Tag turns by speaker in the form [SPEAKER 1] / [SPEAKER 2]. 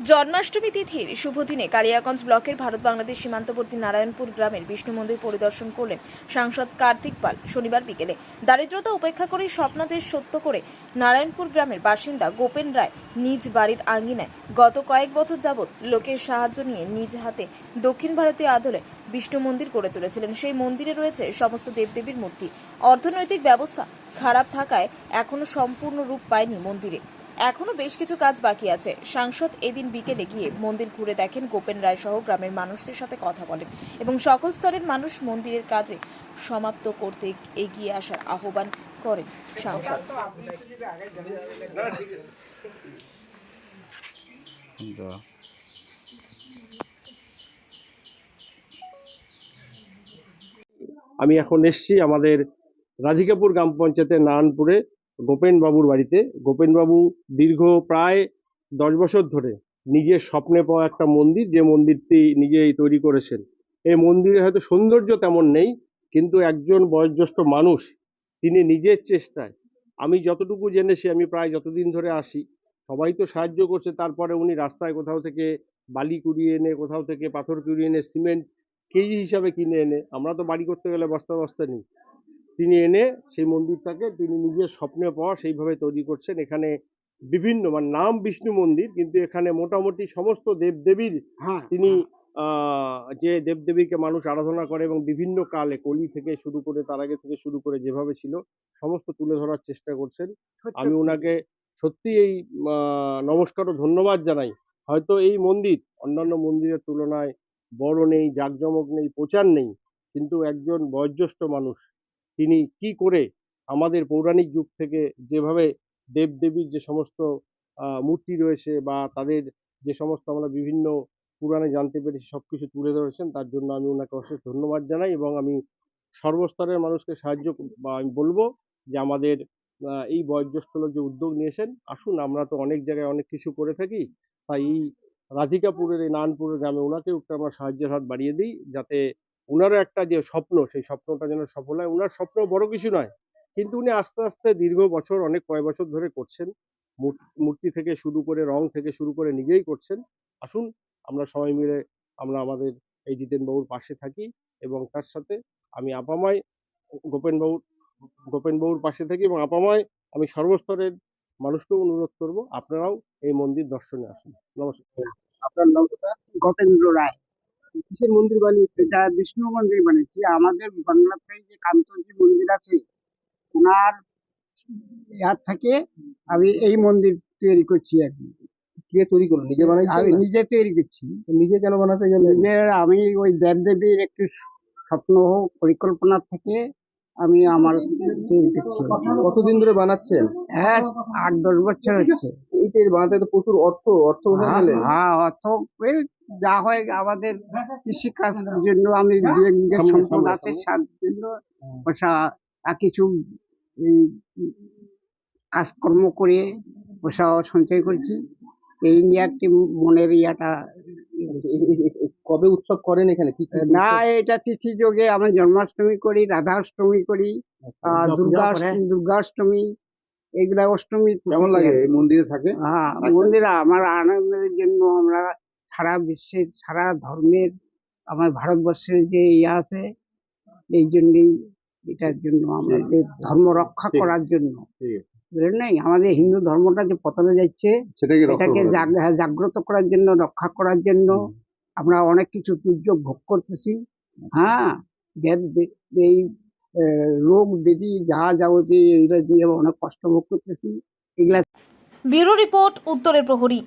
[SPEAKER 1] জন্মাষ্টমী তিথির শুভ দিনে কালিয়াগঞ্জ ব্লকের ভারত বাংলাদেশ সীমান্তবর্তী নারায়ণপুর গ্রামের বিষ্ণু মন্দির পরিদর্শন করলেন সাংসদ কার্তিক পাল শনিবার বিকেলে। দারিদ্রতা উপেক্ষা করে স্বপ্নাদেশ সত্য করে নারায়ণপুর গ্রামের বাসিন্দা গোপেন রায় নিজ বাড়ির আঙ্গিনায় গত কয়েক বছর যাবৎ লোকের সাহায্য নিয়ে নিজ হাতে দক্ষিণ ভারতীয় আদলে বিষ্ণু মন্দির করে তুলেছিলেন। সেই মন্দিরে রয়েছে সমস্ত দেবদেবীর মূর্তি। অর্থনৈতিক ব্যবস্থা খারাপ থাকায় এখনও সম্পূর্ণ রূপ পায়নি মন্দিরে। এখনও বেশ কিছু কাজ বাকি আছে। সাংসদ এদিন বিকেলে গিয়ে মন্দির ঘুরে দেখেন গোপেন রায় সহ গ্রামের মানুষদের সাথে কথা বলেন এবং সকল স্তরের মানুষ মন্দিরের কাজে সমাপ্ত করতে এগিয়ে আসার আহ্বান করেন সাংসদ।
[SPEAKER 2] আমি এখন এসছি আমাদের রাধিকাপুর গ্রাম পঞ্চায়েতের নারায়ণপুরে। গোপেন বাবুর বাড়িতে। গোপেন বাবু দীর্ঘ প্রায় দশ বছর ধরে নিজের স্বপ্নে পাওয়া একটা মন্দির, যে মন্দিরটি নিজেই তৈরি করেছেন। এই মন্দিরে হয়তো সৌন্দর্য তেমন নেই, কিন্তু একজন বয়োজ্যেষ্ঠ মানুষ তিনি নিজের চেষ্টায়। আমি যতটুকু জেনেছি, আমি প্রায় যতদিন ধরে আসি, সবাই তো সাহায্য করছে, তারপরে উনি রাস্তায় কোথাও থেকে বালি কুড়িয়ে এনে, কোথাও থেকে পাথর কুড়িয়ে এনে, সিমেন্ট কেজি হিসাবে কিনে এনে, আমরা তো বাড়ি করতে গেলে বস্তা বস্তা নিই। তিনি এনে সেই মন্দিরটাকে তিনি নিজের স্বপ্নে পাওয়া সেইভাবে তৈরি করছেন। এখানে বিভিন্ন মানে নাম বিষ্ণু মন্দির কিন্তু এখানে মোটামুটি সমস্ত দেবদেবীর তিনি আহ, যে দেবদেবীকে মানুষ আরাধনা করে এবং বিভিন্ন কালে কলি থেকে শুরু করে তার আগে থেকে শুরু করে যেভাবে ছিল সমস্ত তুলে ধরার চেষ্টা করছেন। আমি ওনাকে সত্যি এই নমস্কার ও ধন্যবাদ জানাই। হয়তো এই মন্দির অন্যান্য মন্দিরের তুলনায় বড় নেই জাঁকজমক নেই প্রচার নেই কিন্তু একজন বয়োজ্যেষ্ঠ মানুষ তিনি কি করে আমাদের পৌরাণিক যুগ থেকে যেভাবে দেবদেবীর যে সমস্ত মূর্তি রয়েছে বা তাদের যে সমস্ত আমরা বিভিন্ন পুরাণে জানতে পেরেছি সব কিছু তুলে ধরেছেন, তার জন্য আমি ওনাকে অশেষ ধন্যবাদ জানাই এবং আমি সর্বস্তরের মানুষকে সাহায্য বা আমি বলব যে আমাদের এই বয়োজ্যেষ্ঠ লোক যে উদ্যোগ নিয়েছেন, আসুন আমরা তো অনেক জায়গায় অনেক কিছু করে থাকি, তাই এই রাধিকাপুরের এই নারায়ণপুরের গ্রামে ওনাকেও একটু আমরা সাহায্যের হাত বাড়িয়ে দিই, যাতে ওনারও একটা যে স্বপ্ন সেই স্বপ্নটা যেন সফল হয়। ওনার স্বপ্ন বড় কিছু নয় কিন্তু উনি আস্তে আস্তে দীর্ঘ বছর অনেক কয়েক বছর ধরে করছেন। মূর্তি থেকে শুরু করে রং থেকে শুরু করে নিজেই করছেন। আসুন আমরা সবাই মিলে আমরা আমাদের এই জিতেন বাবুর পাশে থাকি এবং তার সাথে আমি আপামায় গোপেন বাবুর গোপেন বাবুর পাশে থাকি এবং আপামায় আমি সর্বস্তরের মানুষকেও অনুরোধ করব আপনারাও এই মন্দির দর্শনে আসুন। নমস্কার।
[SPEAKER 3] আপনার নাম কোথা
[SPEAKER 4] গতেন্দ্র রায়।
[SPEAKER 3] কিসের মন্দির বানিয়েছে?
[SPEAKER 4] এটা বিষ্ণু মন্দির বানিয়েছি। আমাদের বাংলাতে যে কান্তজি মন্দির আছে ওনার ইয়ার থেকে আমি এই মন্দির তৈরি করছি আর কি।
[SPEAKER 3] কে তৈরি করল? নিজে
[SPEAKER 4] আমি নিজে তৈরি করছি।
[SPEAKER 3] নিজে কেন বানাতে গেলেন
[SPEAKER 4] নিজের আমি ওই দেবদেবীর একটু স্বপ্ন পরিকল্পনা থেকে আমি আমার তৈরি করছি।
[SPEAKER 3] কতদিন ধরে বানাচ্ছেন?
[SPEAKER 4] হ্যাঁ আট দশ বছর হচ্ছে।
[SPEAKER 3] এইটা বানাতে তো প্রচুর অর্থ অর্থ
[SPEAKER 4] হ্যাঁ, হ্যাঁ এই যা হয় আমাদের কৃষি কাজের জন্য আমি দু এক বিঘা সম্পদ আছে সার জন্য। পয়সা আর কিছু কাজকর্ম করে পয়সা সঞ্চয় করছি। এই নিয়ে একটি মনের ইয়াটা
[SPEAKER 3] কবে উৎসব করেন এখানে?
[SPEAKER 4] না এটা তিথি যোগে আমি জন্মাষ্টমী করি রাধাষ্টমী করি
[SPEAKER 2] পূজা
[SPEAKER 4] দুর্গা। দুর্গাষ্টমী এগুলা অষ্টমী
[SPEAKER 3] কেমন লাগে? এই মন্দিরে থাকে?
[SPEAKER 4] হ্যাঁ মন্দিরে আমার আনন্দের জন্য আমরা সারা বিশ্বের সারা ধর্মের আমার ভারতবর্ষের যে ইয়ে আছে এই জন্যই এটার জন্য আমাদের ধর্ম রক্ষা করার জন্য। বুঝলেন নাই? আমাদের হিন্দু ধর্মটা যে পতনে যাচ্ছে
[SPEAKER 3] সেটাকে
[SPEAKER 4] এটাকে হ্যাঁ, জাগ্রত করার জন্য রক্ষা করার জন্য আমরা অনেক কিছু দুর্যোগ ভোগ করতেছি। হ্যাঁ এই রোগ ব্যাধি যা যাবতীয় এইগুলো দিয়ে অনেক কষ্ট ভোগ করতেছি। এগুলা
[SPEAKER 1] ব্যুরো রিপোর্ট উত্তরের প্রহরী।